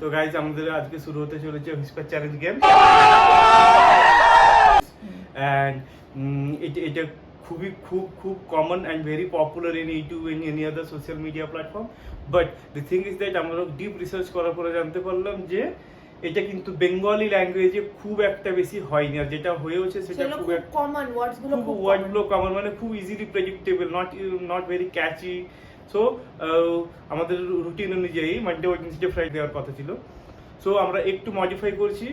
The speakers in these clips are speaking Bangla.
তো গাইজ আমাদের আজকে শুরু হতে চলেছে হুইস্পার চ্যালেঞ্জ গেম অ্যান্ড এটা এটা খুবই খুব খুব common and very popular in YouTube in any other social media platform but the thing is that আমরা ডিপ রিসার্চ করার পরে জানতে পারলাম যে এটা কিন্তু বেঙ্গলি ল্যাঙ্গুয়েজে খুব একটা বেশি হয়নি। আর যেটা হয়েছে সেটা খুব কমন ওয়ার্ডসগুলো খুব খুব ওয়ার্ডগুলো কমন মানে খুব easily predictable not not very catchy so আমাদের রুটিন অনুযায়ী মানডে ওয়েডনেসডে ফ্রাইডে দেওয়ার কথা ছিল। সো আমরা একটু মডিফাই করছি।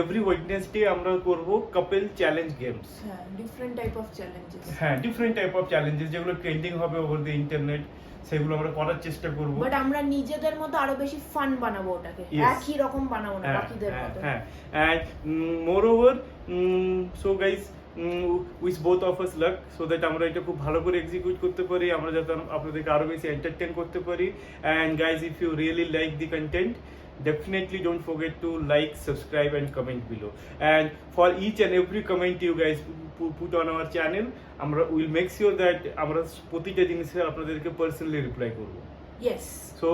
এভরি ওয়েডনেসডে আমরা করব কাপল চ্যালেঞ্জ গেমস হ্যাঁ ডিফারেন্ট টাইপ অফ চ্যালেঞ্জেস হ্যাঁ ডিফারেন্ট টাইপ অফ চ্যালেঞ্জেস যেগুলো ট্রেন্ডিং হবে ওভার দ্য ইন্টারনেট সেগুলো আমরা করার চেষ্টা করব। বাট আমরা নিজেদের মতো আরও বেশি ফান বানাবো ওটাকে। একই রকম বানাবো না হ্যাঁ বাকিদের মতো। হ্যাঁ। And moreover so guys with both of us luck so that আমরা এটা খুব ভালো করে এক্সিকিউট করতে পারি আমরা যাতে আপনাদেরকে আরও বেশি এন্টারটেন করতে পারি। And guys if you really like the content definitely don't forget to like subscribe and comment below. And for each and every comment you guys pu- put on our channel আমরা উইল মেক শিওর দ্যাট আমরা প্রতিটা জিনিসে আপনাদেরকে পার্সোনালি রিপ্লাই করব। Yes So,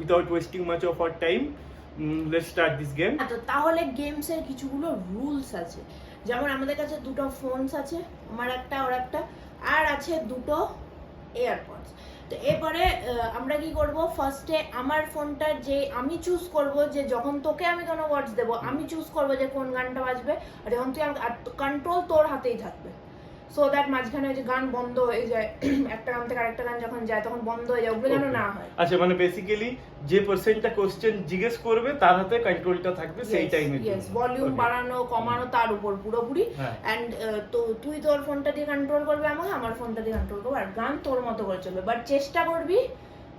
without wasting much of our time, um, let's start this game. তো তাহলে গেমস এর কিছুগুলো রুলস আছে। যেমন আমাদের কাছে দুটো ফোনস আছে, আমার একটা, ওর একটা, আর আছে দুটো এয়ারপডস তো এরপরে আমরা কি করব? ফার্স্টে আমার ফোনটা যে আমি চুজ করব, যে যখন তোকে আমি কোনো ওয়ার্ডস দেবো, আমি চুজ করব যে কোন গানটা বাজবে, আর যখন তুই কন্ট্রোল তোর হাতেই থাকবে। সো দ্যাট মাঝখানে ওই যে গান বন্ধ হয়ে যায় একটা গান থেকে আরেকটা গান যখন যায় তখন বন্ধ হয়ে যায় ওগুলো যেন না হয়। আচ্ছা মানে বেসিক্যালি যে পার্সনটা কোশ্চেন জিজ্ঞেস করবে তার হাতে কন্ট্রোলটা থাকবে সেই টাইমে ইয়েস ভলিউম বাড়ানো কমানো তার উপর পুরোপুরি। হ্যাঁ। এন্ড তো তুই তোর ফোনটা দিয়ে কন্ট্রোল করবে আমাকে আমার ফোনটা দিয়ে কন্ট্রোল করব আর গান তোর মতো করে চলবে। বাট চেষ্টা করবি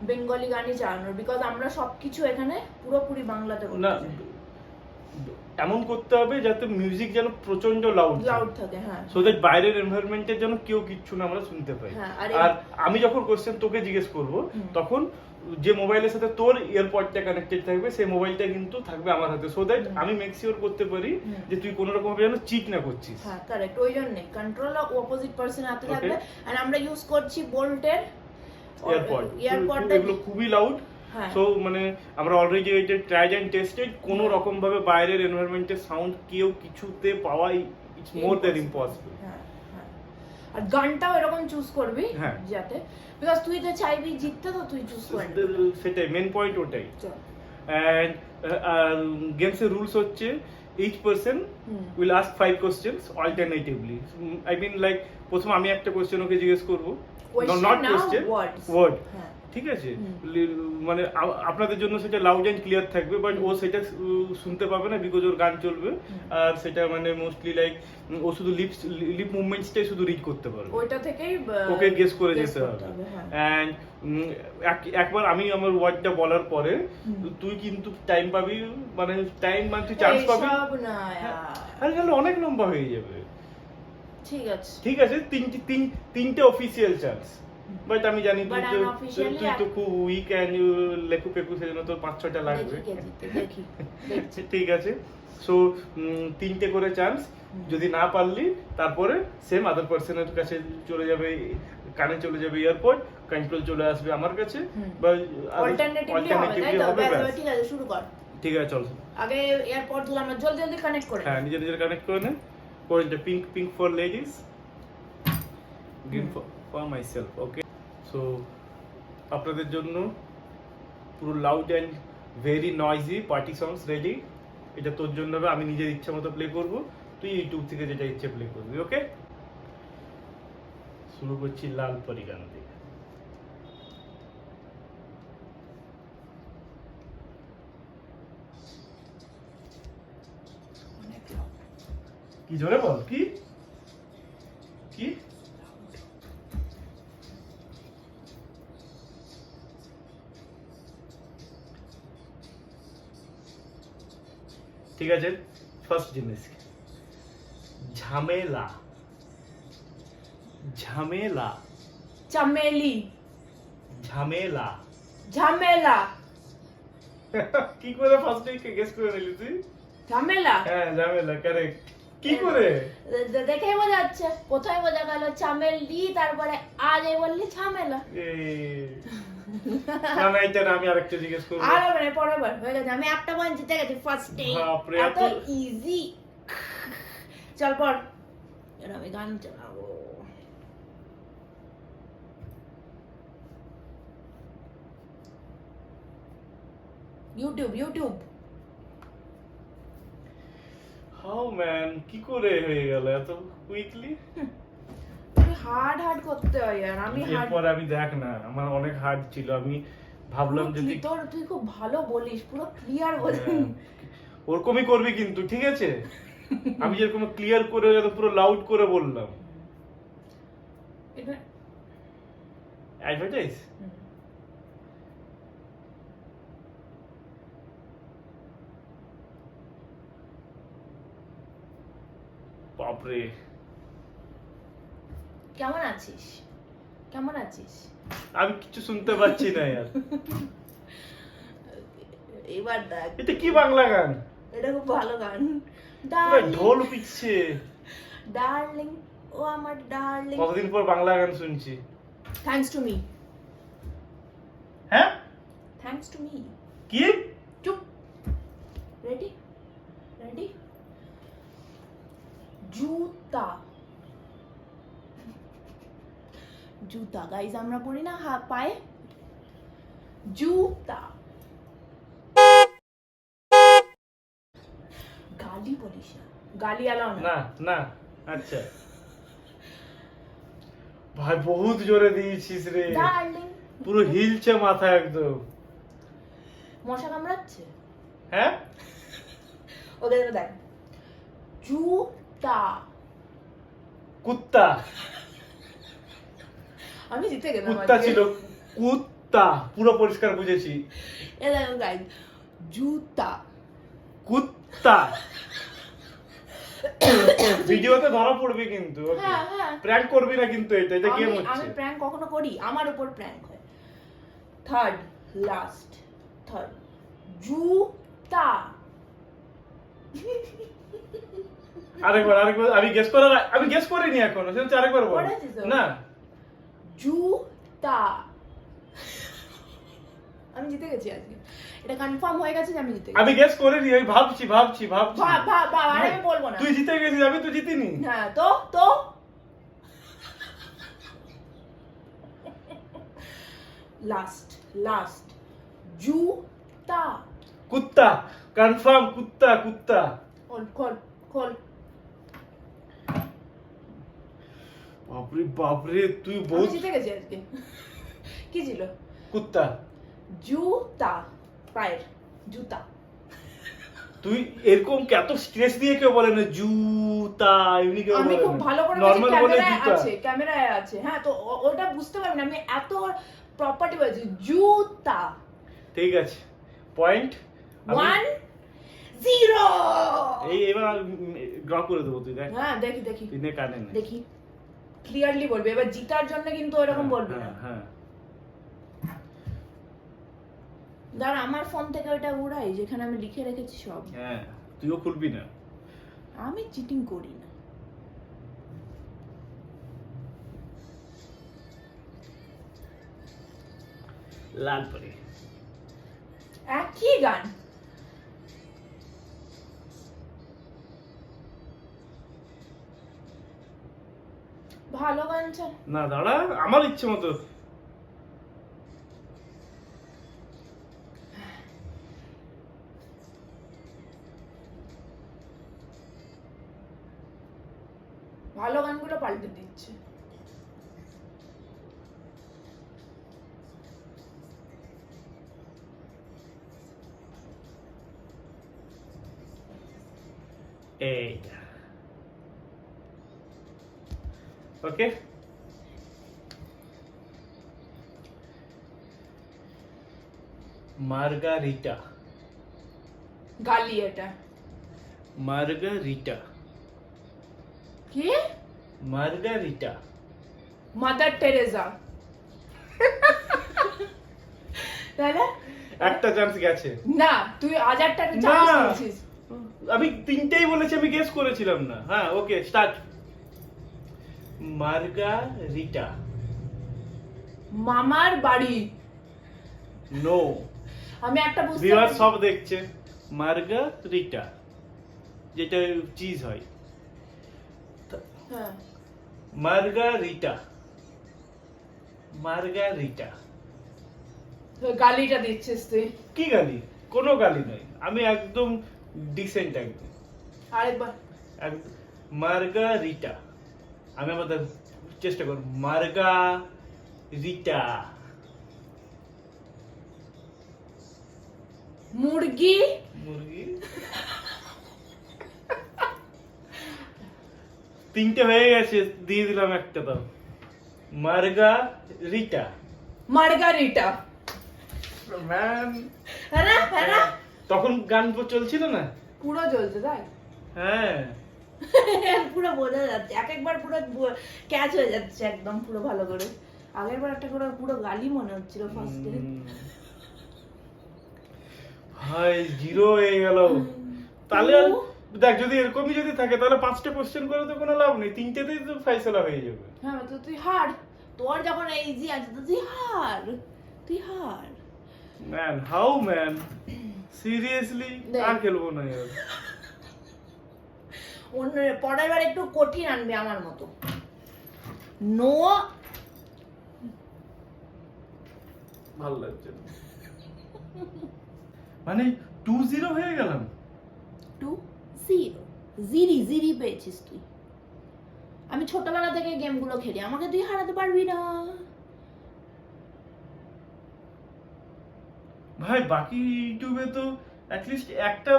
বেঙ্গলি গানই চালানোর বিকজ আমরা সবকিছু এখানে পুরোপুরি বাংলাতে না এমন করতে হবে যাতে মিউজিক যেন প্রচণ্ড লাউড লাউড থাকে হ্যাঁ। সো দ্যাট বাইরের এনভায়রনমেন্টের যেন কেউ কিচ্ছু না আমরা শুনতে পাই। হ্যাঁ, আর আর আমি যখন কোশ্চেন তোকে জিজ্ঞেস করব তখন যে মোবাইলের সাথে তোর ইয়ারপডটা কানেক্টেড থাকবে সেই মোবাইলটা কিন্তু থাকবে আমার হাতে। সো দ্যাট আমি মেক শিওর করতে পারি যে তুই কোনো রকম ভাবে যেন চিট না করছিস। হ্যাঁ কারেক্ট ওই জন্য। কন্ট্রোল অপোজিট পার্সন হাতে. থাকবে। এন্ড আমরা ইউজ করছি বোল্টের এয়ারপড এয়ারপডটা এগুলো খুবই লাউড সো মানে আমরা অলরেডি এটা ট্রাইড অ্যান্ড টেস্টেড কোনো হ্যাঁ। রকম ভাবে বাইরের এনভায়রনমেন্টের সাউন্ড কেউ কিছুতে পাওয়াই ইটস মোর দ্যান ইম্পসিবল হ্যাঁ, হ্যাঁ। আর গানটাও এরকম চুজ করবি হ্যাঁ। যাতে বিকজ তুই তো চাইবি জিততে তো তুই চুজ করে নিবি। সেটাই মেন পয়েন্ট ওটাই। অ্যান্ড গেমসের রুলস হচ্ছে each person. Will ask five questions alternatively I mean like প্রথম আমি একটা কোশ্চেন ওকে জিজ্ঞেস করব নট কোশ্চেন ওয়ার্ড হ্যাঁ। ঠিক আছে? মানে আপনাদের জন্য সেটা লাউড অ্যান্ড ক্লিয়ার থাকবে বাট ও সেটা শুনতে পাবে না বিকজ ওর গান চলবে। আর সেটা মানে মোস্টলি লাইক ও শুধু লিপস লিপ মুভমেন্টসটাই শুধু রিড করতে পারবে। ওইটা থেকেই ওকে গেস করে যেতে হবে। অ্যান্ড একবার আমি আমার ওয়ার্ডটা বলার পরে তুই কিন্তু টাইম পাবি মানে টাইম মানে তুই চান্স পাবি। হ্যাঁ। আরে তাহলে অনেক লম্বা হয়ে যাবে। ঠিক আছে। ঠিক আছে? তিনটে তিন তিনটে অফিসিয়াল চান্স বাট আমি জানি তুই তো তুই তো খুব উইক অ্যান্ড লেখু পেকু সেজন্য তোর পাঁচ ছটা লাগবে। ঠিক আছে। সো তিনটে করে চান্স যদি না পারলি তারপরে সেম আদার পার্সনের কাছে চলে যাবে কানে চলে যাবে এয়ারপোর্ট কন্ট্রোল চলে আসবে আমার কাছে। বা Alternatively হবে, ঠিক আছে শুরু কর। ঠিক আছে চল। আগে এয়ারপোর্ট দিলাম জলদি জলদি কানেক্ট করে হ্যাঁ নিজের নিজের কানেক্ট করে নে। পয়েন্টটা pink pink for ladies green for for myself okay so আপনাদের জন্য পুরো loud and very noisy party songs ready এটা তোর জন্য হবে আমি নিজের ইচ্ছা মতো প্লে করব। তুই ইউটিউব থেকে যেটা ইচ্ছে প্লে করবি ওকে শুরু করছি লাল পরি গান দিয়ে কি জোরে বল কি? ঠিক আছে? ফার্স্ট জিনিস ঝামেলা। ঝামেলা। চামেলি ঝামেলা। ঝামেলা। কি করে ফার্স্ট গেস করে নিলি তুই? ঝামেলা? হ্যাঁ ঝামেলা কারেক্ট কি করে? দেখেই বোঝা যাচ্ছে। কোথায় বোঝা গেল চামেলি তারপরে আজ এই বললি ঝামেলা। না না এটা আমি আরেকটা জিজ্ঞেস করব। আর হবে পরের বার হয়ে গেছে। আমি একটা পয়েন্ট জিতে গেছি ফার্স্টে এত এত- ইজি চল পর। এবার আমি গান চালাবো। ইউটিউব ইউটিউব হাউ ম্যান কি করে হয়ে গেল? এত কুইকলি হার্ড হার্ড করতে হয় আর আমি হার্ড এরপর আমি দেখ না আমার অনেক হার্ড ছিল আমি ভাবলাম যদি তোর তুই খুব ভালো বলিস পুরো ক্লিয়ার বলিস হ্যাঁ, ওরকমই করবি কিন্তু ঠিক আছে? আমি যেরকম ক্লিয়ার করে এত পুরো লাউড করে বললাম। এটা অ্যাডভার্টাইজ বাপরে। কেমন আছিস? কেমন আছিস? আমি কিছু শুনতে পাচ্ছি না यार এবার দেখ। এটা কি বাংলা গান? এটা খুব ভালো গান। ঢোল ডার্লিং ও আমার ডার্লিং কতদিন পর বাংলা গান শুনছি? থ্যাঙ্কস টু মি হ্যাঁ? থ্যাঙ্কস টু মি কি? চুপ। রেডি রেডি জুতা। জুতা। গাইজ আমরা পড়ি না হা পায়ে? জুতা। গালি বলিস না। গালি আলাও না। না আচ্ছা। ভাই বহুত জোরে দিয়েছিস রে। ডার্লিং পুরো হিলছে মাথা একদম। মশা কামড়াচ্ছে? হ্যাঁ? ওদের দেখ। জুতা। কুত্তা। আমি জিতে গেলাম কুত্তা ছিল কুত্তা পুরো পরিষ্কার বুঝেছি। এ দেখো গাইজ জুতা। কুত্তা। ভিডিওতে ধরা পড়বে কিন্তু হ্যাঁ হ্যাঁ। প্র্যাঙ্ক করবি না কিন্তু এটা এটা গেম আমি আমি প্র্যাঙ্ক কখনো করি আমার উপর প্র্যাঙ্ক হয়। থার্ড লাস্ট থার্ড জুতা। আরেকবার আরেকবার আমি গেস করার আমি গেস করিনি এখনও সেটা আরেকবার বল। না। জুতা। আমি জিতে গেছি আজকে। এটা কনফার্ম হয়ে গেছে যে আমি জিতে আমি গেস করিনি আমি ভাবছি ভাবছি ভাবছি। ভাব ভাব ভাব আর আমি বলব না। তুই জিতে গেছিস আমি তো জিতিনি। হ্যাঁ তো তো। লাস্ট লাস্ট জুতা। কুত্তা কনফার্ম কুত্তা কুত্তা। খোল খোল খোল বাপরে বাপরে তুই বহুত জিতে গেছি আজকে। কি ছিল? কুত্তা। জুতা পায়ের জুতা। তুই এরকম এত স্ট্রেস দিয়ে কেউ বলে না জুতা এমনি কেউ আমি খুব ভালো করে নর্মাল বলে জুতা। আছে ক্যামেরায় আছে। হ্যাঁ তো ওটা বুঝতে পারবি না আমি এত প্রপার্টি বলছি। জুতা। ঠিক আছে। পয়েন্ট ওয়ান জিরো এই এবার ড্র করে দেবো তুই দেখ। হ্যাঁ দেখি দেখি। তুই নে কানে দেখি। ক্লিয়ারলি বলবি। এবার জিতার জন্য কিন্তু এরকম হ্যাঁ, বলবি না। হ্যাঁ, হ্যাঁ। দাঁড়া আমার ফোন থেকে ওটা উড়াই যেখানে আমি লিখে রেখেছি সব। হ্যাঁ তুইও খুলবি না। আমি চিটিং করি না। লাল পরে একই গান। ভালো গান ছাড় না দাঁড়া আমার ইচ্ছে মতো। ভালো গানগুলো পাল্টে দিচ্ছে। ওকে মার্গারিটা গালি মার্গারিটা কি মার্গারিটা মাদার টেরেজা তাহলে একটা চান্স গেছে। না তুই হাজারটা না। চান্স আমি তিনটেই বলেছি আমি গেস করেছিলাম না। হ্যাঁ ওকে স্টার্ট মার্গারিটা মামার বাড়ি। নো আমি একটা বুঝতে ভিউয়ার সব দেখছে। মার্গারিটা যেটা চিজ হয়। হ্যাঁ। মার্গারিটা মার্গারিটা গালিটা দিচ্ছিস তুই। কি গালি? কোনো গালি নয়। আমি একদম ডিসেন্ট একদম। আরেকবার। মার্গারিটা আমি আমাদের চেষ্টা করব। মার্গা রিটা। মুরগি? মুরগি। তিনটে হয়ে গেছে দিয়ে দিলাম একটা দাও। মার্গা রিটা। মার্গা রিটা। হ্যাঁ হ্যাঁ। তখন গান তো চলছিল না? পুরো জ্বলছে তাই? হ্যাঁ। পুরো বোঝা যাচ্ছে। এক একবার পুরো ক্যাচ হয়ে যাচ্ছে একদম পুরো ভালো করে। আগের বার একটা করে পুরো গালি মনে হচ্ছিল ফার্স্টে। ভাই জিরো হয়ে গেল। তাহলে দেখ যদি এরকমই যদি থাকে তাহলে পাঁচটা কোশ্চেন করে তো কোনো লাভ নেই। তিনটেতেই তো ফাইসলা হয়ে যাবে। হ্যাঁ তো তুই হার। তোর যখন ইজি আছে তো তুই হার। তুই হার। ম্যান হাউ ম্যান সিরিয়াসলি আর খেলব না অন্য পরের বার একটু কঠিন আনবে আমার মতো। নো ভালো লাগছে মানে টু জিরো হয়ে গেলাম। টু জিরো জিরি জিরি পেয়েছিস তুই। আমি ছোটবেলা থেকে গেমগুলো খেলি। আমাকে তুই হারাতে পারবি না। ভাই বাকি ইউটিউবে তো অ্যাটলিস্ট একটা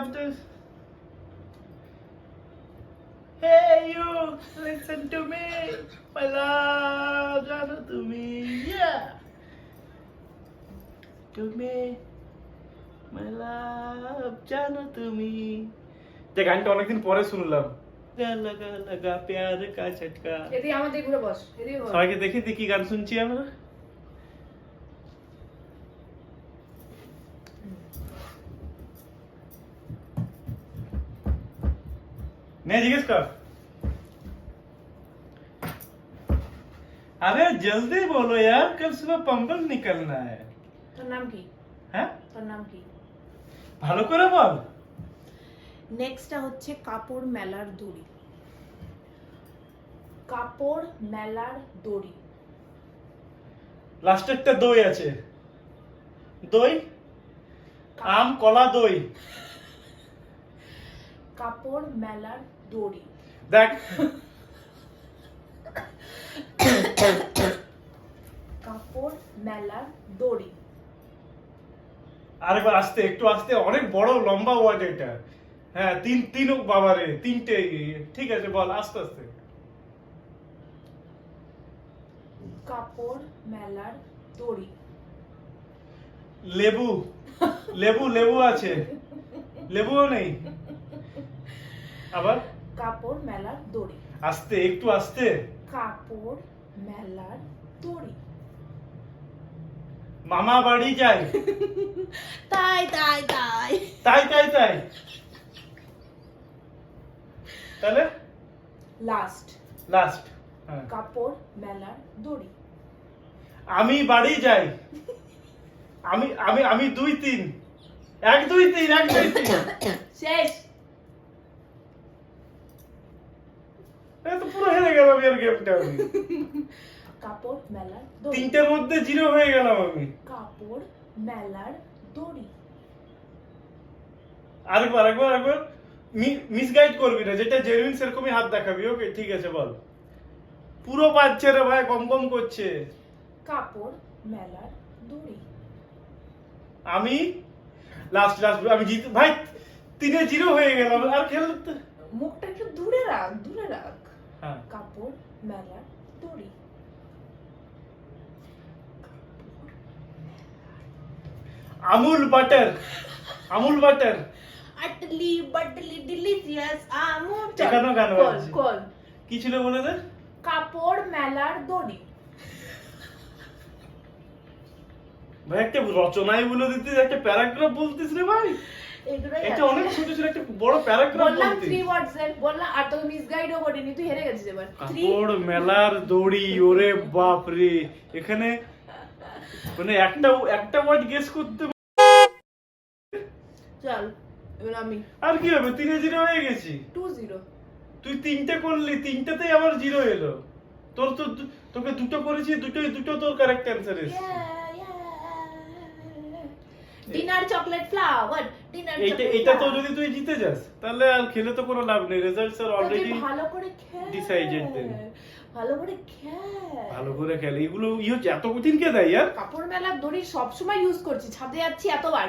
Hey you, listen to me, my love, জানো তুমি, yeah. তুমি, my love, জানো তুমি। যে গানটা অনেকদিন পরে শুনলাম লাগা লাগা প্যার কা ঝটকা এদিকে আমাদের ঘুরে বস এদিকে বস। সবাইকে দেখি দি কি গান শুনছি আমরা নে জিজ্ঞেস কর अरे जल्दी बोलो यार कल सुबह पंबल निकलना है তোর নাম কি হ্যাঁ তোর নাম কি ভালো করে বল নেক্সটটা হচ্ছে কাপড় মেলার দড়ি কাপড় মেলার দড়ি লাস্টেরটা দই আছে দই আম কলা দই কাপড় মেলার দড়ি। দেখ। কাপড় মেলার দড়ি। আরেকবার আসতে একটু আসতে অনেক বড় লম্বা ওয়ার্ড এটা। হ্যাঁ তিন তিন বাবারে তিনটে ঠিক আছে বল আস্তে আস্তে। কাপড় মেলার দড়ি। লেবু লেবু লেবু আছে। লেবুও নেই। আবার? কাপড় মেলার দড়ি। আস্তে একটু আস্তে। কাপড় মেলার দড়ি। মামা বাড়ি যাই। তাই তাই তাই। তাই তাই তাই। তাহলে? লাস্ট লাস্ট হ্যাঁ। কাপড় মেলার দড়ি। আমি বাড়ি যাই। আমি আমি আমি দুই তিন। এক দুই তিন এক দুই তিন। শেষ। তো পুরো হেরে গেলাম এর গেমটা আমি। কাপড় মেলার দড়ি। তিনটের মধ্যে জিরো হয়ে গেলাম আমি। কাপড় মেলার দড়ি। আরেকবার আরেকবার আরেকবার। মিসগাইড করবি না যেটা জেনুইন সেরকমই হাত দেখাবি। ওকে ঠিক আছে বল। পুরো পাচ্ছে রে ভাই কম কম করছে। কাপড় মেলার দড়ি। আমি? লাস্ট লাস্ট আমি জিত ভাই তিনে জিরো হয়ে গেলাম আর খেলতে মুখটা একটু দূরে রাখ দূরে রাখ। কাপড় মেলার দড়ি। Amul butter Amul butter. Utterly butterly delicious Amul এখানেও গান কল কি ছিল বলে দে কাপড় মেলার দড়ি। ভাই একটা রচনাই বলে দিতিস একটা প্যারাগ্রাফ বলতিস রে ভাই। এগুলোই এটা অনেক ছোট ছিল একটা বড় প্যারাগ্রাফ বললাম থ্রি ওয়ার্ডস এর বললাম আর মিসগাইডও করিনি তুই হেরে গেছিস এবার। কাপড় মেলার দড়ি ওরে বাপ রে এখানে মানে একটা একটা ওয়ার্ড গেস করতে চল এবার আমি। আর কি হবে? তিনে জিরো হয়ে গেছি। টু জিরো তুই তিনটে করলি তিনটাতেই আমার জিরো এলো। তোর তো তোকে দুটো করেছি দুটোই দুটো তোর কারেক্ট অ্যান্সার এসেছে। ডিনার চকলেট ফ্লাওয়ার ডিনার এইটা এটা তো যদি তুই জিতে যাস তাহলে আর খেলে তো কোনো লাভ নেই। রেজাল্টস আর অলরেডি ভালো করে খেল। decided then. ভালো করে খেল। ভালো করে খেলে। এগুলো ই হচ্ছে এত কঠিন কে দেয় আর কাপড় মেলার দড়ি সবসময় ইউজ করছি ছাদে যাচ্ছি এতবার।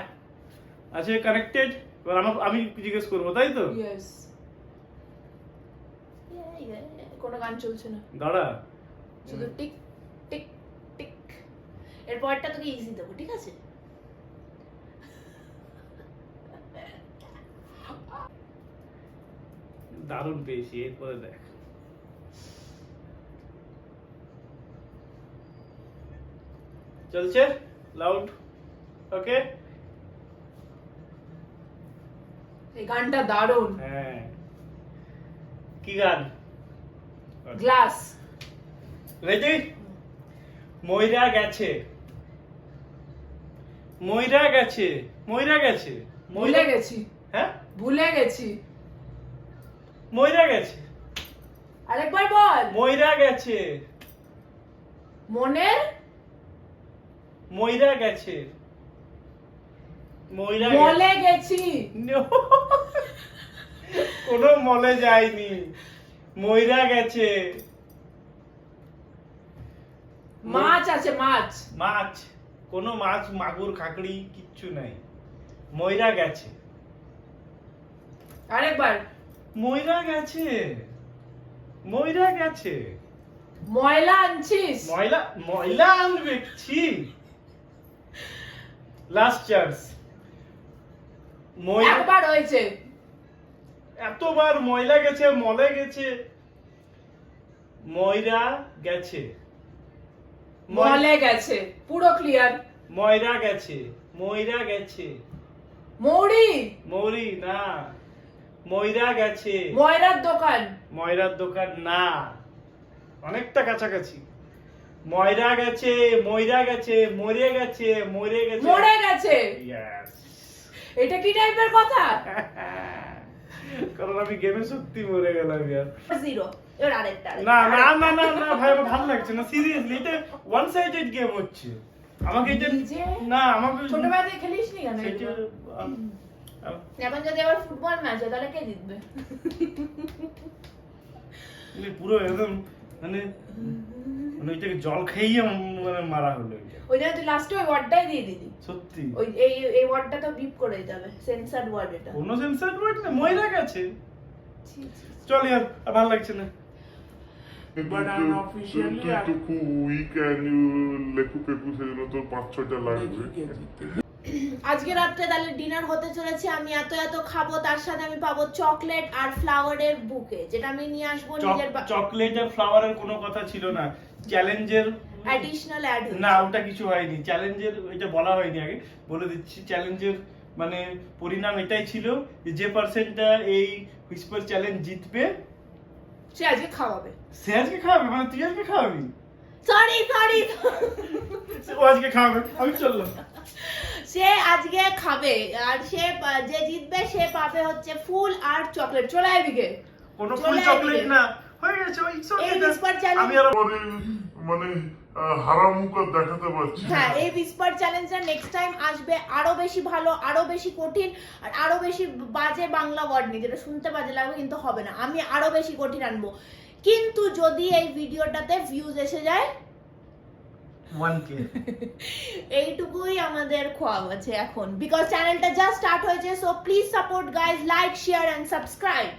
আচ্ছা কানেক্টেড এবার আমার আমি জিজ্ঞেস করব তাই তো? ইয়েস কোনো গান চলছে না। দাঁড়া। শুধু টিক টিক টিক। এর পরেরটা তোকে ইজি দেবো ঠিক আছে? দারুণ পেয়েছি এরপরে দেখ। চলছে? লাউড ওকে এই গানটা দারুণ। হ্যাঁ। কি গান? গ্লাস। রেডি ময়রা গেছে। ময়রা গেছে। ময়রা গেছে। ভুলে গেছি। হ্যাঁ? ভুলে গেছি। ময়রা গেছে। আরেকবার বল। ময়রা গেছে। মনের? ময়রা গেছে। ময়রা মলে গেছি। কোনো মলে যায়নি। ময়রা গেছে। মাছ আছে মাছ। মাছ। কোনো মাছ মাগুর খাকড়ি কিচ্ছু নাই। ময়রা গেছে। আরেকবার। ময়রা গেছে। ময়রা গেছে। ময়লা আনছিস? ময়লা ময়লা আনবে ছি। লাস্ট চান্স একবার হয়েছে। এতবার ময়লা গেছে মলে গেছে। ময়রা গেছে। মলে গেছে পুরো ক্লিয়ার ময়রা গেছে ময়রা গেছে। মৌরি! মৌরি না। ময়রা গেছে। ময়রার দোকান? ময়রার দোকান না। অনেকটা কাছাকাছি। ময়রা গেছে ময়রা গেছে মরে গেছে মরে গেছে। মরে গেছে? এটা কি টাইপের কথা? কারণ আমি গেমে সত্যি মরে গেলাম ইয়ার। জিরো। এবার আরেকটা না না না না না ভাই আমার ভালো লাগছে না সিরিয়াসলি এটা ওয়ান সাইডেড গেম হচ্ছে। আমাকে এটা না আমাকে কেন এখন যদি আবার ফুটবল ম্যাচ হয় তাহলে কে জিতবে? মানে পুরো একদম মানে মানে ওইটাকে জল খাইয়ে মানে মারা হলো ওই জন্য তুই লাস্টে ওই ওয়ার্ডটাই দিয়ে দিলি। সত্যি? ওই এই এই ওয়ার্ডটা তো বিপ করে দিতে হবে সেন্সার ওয়ার্ড এটা। কোনো সেন্সার ওয়ার্ড না ময়রা গেছে। চল ইয়ার আর ভালো লাগছে না। But unofficially তুই খুব উইক লেখু পেকু সেজন্য তোর পাঁচ ছটা লাগবে আজকে রাত্রে তাহলে ডিনার হতে চলেছে আমি এত এত খাব তার সাথে আমি পাবো চকলেট আর ফ্লাওয়ারের বুকে যেটা আমি নিয়ে আসব নিজের চকলেট আর ফ্লাওয়ারের কোনো কথা ছিল না। চ্যালেঞ্জের অ্যাডিশনাল অ্যাড না ওটা কিছু হয়নি। চ্যালেঞ্জের এটা বলা হয়নি আগে বলে দিচ্ছি। চ্যালেঞ্জের মানে পরিণাম এটাই ছিল যে পার্সেন্টটা এই হুইসপার চ্যালেঞ্জ জিতবে সে আজকে খাওয়াবে। সে আজকে খাওয়াবে? মানে তুই আজকে খাওয়াবি? সরি সরি ও আজকে খাওয়াবে। আমি চললাম। আজকে খাবে আর সে যে জিতবে সে পাবে হচ্ছে ফুল আর চকলেট। চলে এদিকে। কোনো ফুল চকলেট না। হয়ে আমি আর মানে দেখাতে পারছি হ্যাঁ এই চ্যালেঞ্জটা নেক্সট টাইম আসবে আরও বেশি ভালো আরও বেশি কঠিন আর আরও বেশি বাজে বাংলা ওয়ার্ড নিয়ে যেটা শুনতে বাজে লাগবে কিন্তু হবে না। আমি আরও বেশি কঠিন আনব। কিন্তু যদি এই ভিডিওটাতে ভিউজ এসে যায় এইটুকুই আমাদের খোয়াব আছে এখন বিকজ চ্যানেলটা জাস্ট স্টার্ট হয়েছে so please support guys like share and subscribe